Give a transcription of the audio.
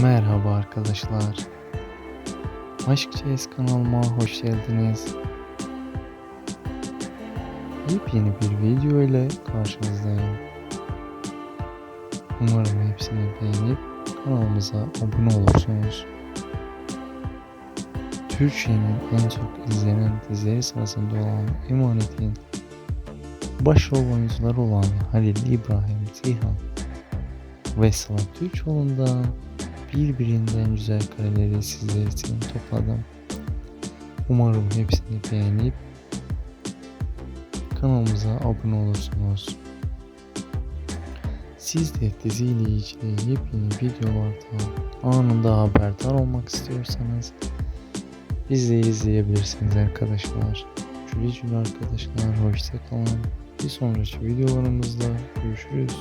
Merhaba arkadaşlar. Aşk CS kanalıma hoş geldiniz. Yepyeni bir video ile karşınızdayım. Umarım hepsini beğenip kanalımıza abone olursunuz. Türkiye'nin en çok izlenen dizileri sırasında olan Emanet'in başrol oyuncuları olan Halil İbrahim Ceyhan ve Sıla Türkoğlu'ndan birbirinden güzel kareleri sizler için topladım. Umarım hepsini beğenip kanalımıza abone olursunuz. Siz de diziyle ilgili yepyeni videolardan anında haberdar olmak istiyorsanız bizi izleyebilirsiniz arkadaşlar. Güle arkadaşlar. Hoşçakalın. Bir sonraki videolarımızda görüşürüz.